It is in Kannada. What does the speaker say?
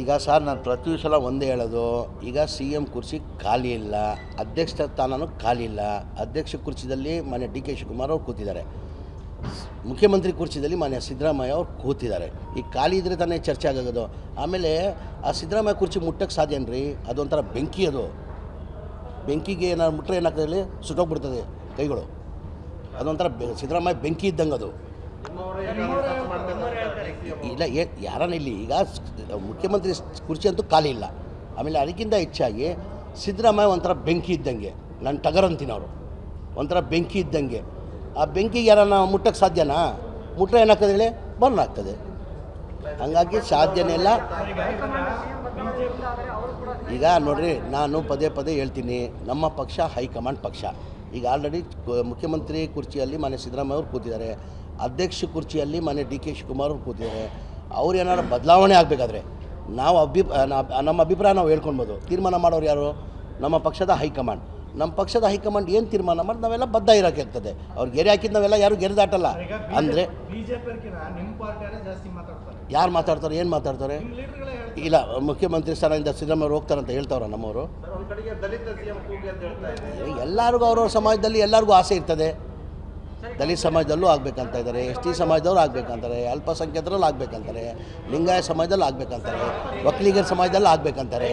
ಈಗ ಸರ್ ನಾನು ಪ್ರತಿ ಸಲ ಒಂದೇ ಹೇಳೋದು, ಈಗ ಸಿ ಎಂ ಕುರ್ಚಿ ಖಾಲಿ ಇಲ್ಲ ಅಧ್ಯಕ್ಷ ಸ್ಥಾನನೂ ಖಾಲಿ ಇಲ್ಲ. ಅಧ್ಯಕ್ಷ ಕುರ್ಚಿದಲ್ಲಿ ಮಾನ್ಯ ಡಿ ಕೆ ಶಿವಕುಮಾರ್ ಅವರು ಕೂತಿದ್ದಾರೆ. ಮುಖ್ಯಮಂತ್ರಿ ಕುರ್ಚಿದಲ್ಲಿ ಮಾನ್ಯ ಸಿದ್ದರಾಮಯ್ಯ ಅವರು ಕೂತಿದ್ದಾರೆ. ಈಗ ಖಾಲಿ ಇದ್ರೆ ತಾನೇ ಚರ್ಚೆ ಆಗೋದು. ಆಮೇಲೆ ಆ ಸಿದ್ದರಾಮಯ್ಯ ಕುರ್ಚಿ ಮುಟ್ಟಕ್ಕೆ ಸಾಧ್ಯನ್ರಿ ಅದೊಂಥರ ಬೆಂಕಿ ಅದು. ಬೆಂಕಿಗೆ ಏನಾದ್ರು ಮುಟ್ಟರೆ ಏನಾಗ್ತದೆ ಸುಟ್ಟೋಗ್ಬಿಡ್ತದೆ ಕೈಗಳು. ಅದೊಂಥರ ಸಿದ್ದರಾಮಯ್ಯ ಬೆಂಕಿ ಇದ್ದಂಗೆ ಅದು. ಇಲ್ಲ ಏ ಯಾರನ್ನ ಇಲ್ಲಿ ಈಗ ಮುಖ್ಯಮಂತ್ರಿ ಕುರ್ಚಿ ಅಂತೂ ಖಾಲಿ ಇಲ್ಲ. ಆಮೇಲೆ ಅದಕ್ಕಿಂತ ಹೆಚ್ಚಾಗಿ ಸಿದ್ದರಾಮಯ್ಯ ಒಂಥರ ಬೆಂಕಿ ಇದ್ದಂಗೆ. ನಾನು ಟಗರ್ ಅಂತೀನಿ ಅವರು. ಒಂಥರ ಬೆಂಕಿ ಇದ್ದಂಗೆ. ಆ ಬೆಂಕಿಗೆ ಯಾರನ್ನ ಮುಟ್ಟಕ್ಕೆ ಸಾಧ್ಯನಾ? ಮುಟ್ರೆ ಏನಾಗ್ತದೆ ಹೇಳಿ? ಬರ್ನ್ ಆಗ್ತದೆ. ಹಂಗಾಗಿ ಸಾಧ್ಯನೇ ಇಲ್ಲ. ಈಗ ನೋಡ್ರಿ ನಾನು ಪದೇ ಪದೇ ಹೇಳ್ತೀನಿ ನಮ್ಮ ಪಕ್ಷ ಹೈಕಮಾಂಡ್ ಪಕ್ಷ. ಈಗ ಆಲ್ರೆಡಿ ಮುಖ್ಯಮಂತ್ರಿ ಕುರ್ಚಿಯಲ್ಲಿ ಮನೆ ಸಿದ್ದರಾಮಯ್ಯ ಅವರು ಕೂತಿದ್ದಾರೆ. ಅಧ್ಯಕ್ಷ ಕುರ್ಚಿಯಲ್ಲಿ ಮನೆ ಡಿ ಕೆ ಶಿವಕುಮಾರ್ ಅವರು ಕೂತಿದ್ದಾರೆ. ಅವ್ರು ಏನಾದ್ರು ಬದಲಾವಣೆ ಆಗಬೇಕಾದ್ರೆ ನಾವು ಅಭಿ ನಮ್ಮ ಅಭಿಪ್ರಾಯ ನಾವು ಹೇಳ್ಕೊಳ್ಬೋದು. ತೀರ್ಮಾನ ಮಾಡೋರು ಯಾರು? ನಮ್ಮ ಪಕ್ಷದ ಹೈಕಮಾಂಡ್. ನಮ್ಮ ಪಕ್ಷದ ಹೈಕಮಾಂಡ್ ಏನು ತೀರ್ಮಾನ ಮಾಡಿ ನಾವೆಲ್ಲ ಬದ್ಧ ಇರೋಕೆ ಆಗ್ತದೆ. ಅವ್ರು ಗೆರೆ ಹಾಕಿದ್ದು ನಾವೆಲ್ಲ ಯಾರು ಗೆರೆ ದಾಟಲ್ಲ. ಅಂದರೆ ಯಾರು ಮಾತಾಡ್ತಾರೆ? ಏನು ಮಾತಾಡ್ತಾರೆ? ಇಲ್ಲ ಮುಖ್ಯಮಂತ್ರಿ ಸ್ಥಾನದಿಂದ ಸಿದ್ದರಾಮಯ್ಯ ಅಂತ ಹೇಳ್ತಾವ್ರ ನಮ್ಮವರು. ಎಲ್ಲರಿಗೂ ಅವ್ರವ್ರ ಸಮಾಜದಲ್ಲಿ ಎಲ್ಲರಿಗೂ ಆಸೆ ಇರ್ತದೆ. ದಲಿತ ಸಮಾಜದಲ್ಲೂ ಆಗಬೇಕಂತ ಇದ್ದಾರೆ. S T ಸಮಾಜದವ್ರು ಆಗ್ಬೇಕಂತಾರೆ. ಅಲ್ಪಸಂಖ್ಯಾತರಲ್ಲಿ ಆಗ್ಬೇಕಂತಾರೆ. ಲಿಂಗಾಯ ಸಮಾಜದಲ್ಲಿ ಆಗ್ಬೇಕಂತಾರೆ. ಒಕ್ಕಲಿಗರ ಸಮಾಜದಲ್ಲಿ ಆಗ್ಬೇಕಂತಾರೆ.